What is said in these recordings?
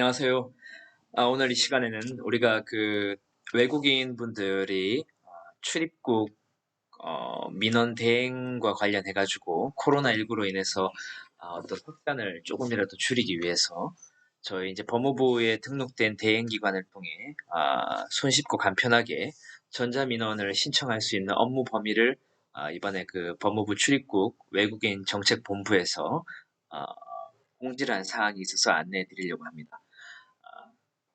안녕하세요. 아, 오늘 이 시간에는 우리가 그 외국인 분들이 어, 출입국 어, 민원 대행과 관련해 가지고 코로나19로 인해서 아, 어떤 확산을 조금이라도 줄이기 위해서 저희 이제 법무부에 등록된 대행기관을 통해 아, 손쉽고 간편하게 전자민원을 신청할 수 있는 업무 범위를 아, 이번에 그 법무부 출입국 외국인 정책본부에서 어, 공지를 한 사항이 있어서 안내해 드리려고 합니다.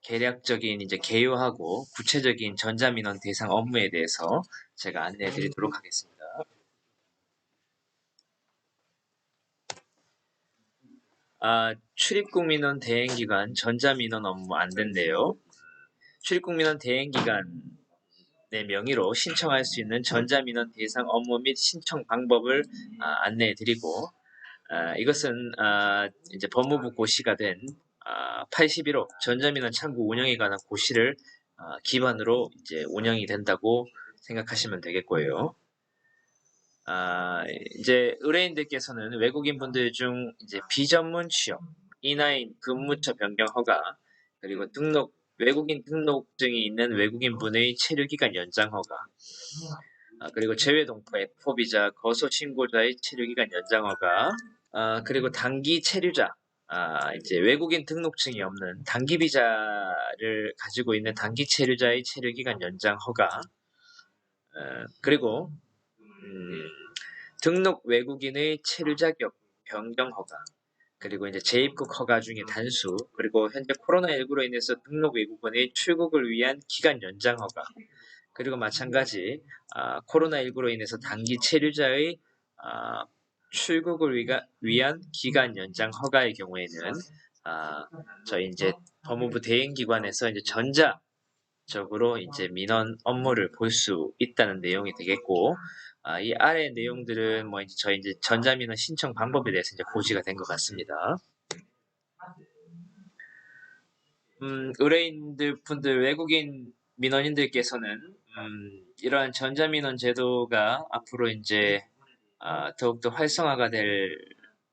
아, 개략적인 이제 개요하고 구체적인 전자민원 대상 업무에 대해서 제가 안내해 드리도록 하겠습니다. 아, 출입국 민원 대행 기간 전자민원 업무 안 된대요. 출입국 민원 대행 기간 내 명의로 신청할 수 있는 전자민원 대상 업무 및 신청 방법을 아, 안내해 드리고 아, 이것은 아, 이제 법무부 고시가 된 아, 81호 전자민원 창구 운영에 관한 고시를 아, 기반으로 이제 운영이 된다고 생각하시면 되겠고요. 아, 이제 의뢰인들께서는 외국인 분들 중 이제 비전문 취업, 인하인 근무처 변경 허가, 그리고 등록 외국인 등록증이 있는 외국인 분의 체류 기간 연장 허가, 아, 그리고 재외 동포 F4 비자 거소 신고자의 체류 기간 연장 허가, 아, 그리고 단기 체류자, 아, 이제 외국인 등록증이 없는 단기 비자를 가지고 있는 단기 체류자의 체류 기간 연장 허가, 어, 그리고 음, 등록 외국인의 체류 자격 변경 허가, 그리고 이제 재입국 허가 중에 단수, 그리고 현재 코로나19로 인해서 등록 외국인의 출국을 위한 기간 연장 허가, 그리고 마찬가지 아, 코로나19로 인해서 단기 체류자의 아, 출국을 위가, 위한 기간 연장 허가의 경우에는 아, 저희 이제 법무부 대행기관에서 이제 전자적으로 이제 민원 업무를 볼 수 있다는 내용이 되겠고 아, 이 아래 내용들은 뭐 이제 저희 이제 전자민원 신청 방법에 대해서 이제 고지가 된 것 같습니다. 음, 의뢰인들 분들 외국인 민원인들께서는 음, 이러한 전자민원 제도가 앞으로 이제 아, 더욱더 활성화가 될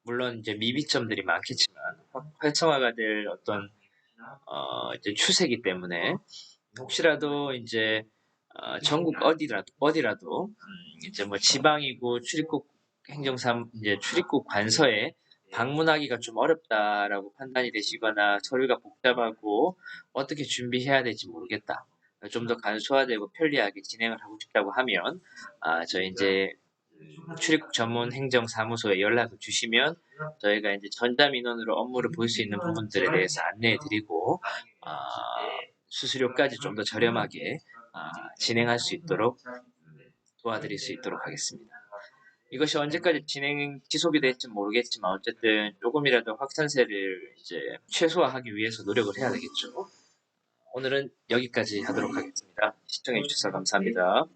물론 이제 미비점들이 많겠지만 확- 활성화가 될 어떤 어, 이제 추세이기 때문에 혹시라도 이제 어, 전국 어디라도 어디라도 음, 이제 뭐 지방이고 출입국 행정사 이제 출입국 관서에 방문하기가 좀 어렵다라고 판단이 되시거나 서류가 복잡하고 어떻게 준비해야 될지 모르겠다. 좀 더 간소화되고 편리하게 진행을 하고 싶다고 하면 아, 저희 이제 출입국 전문 행정사무소에 연락을 주시면 저희가 이제 전자민원으로 업무를 볼 수 있는 부분들에 대해서 안내해 드리고 아, 수수료까지 좀 더 저렴하게 아, 진행할 수 있도록 음, 도와드릴 수 있도록 하겠습니다. 이것이 언제까지 진행 지속이 될지 모르겠지만 어쨌든 조금이라도 확산세를 이제 최소화하기 위해서 노력을 해야 되겠죠. 오늘은 여기까지 하도록 하겠습니다. 시청해 주셔서 감사합니다.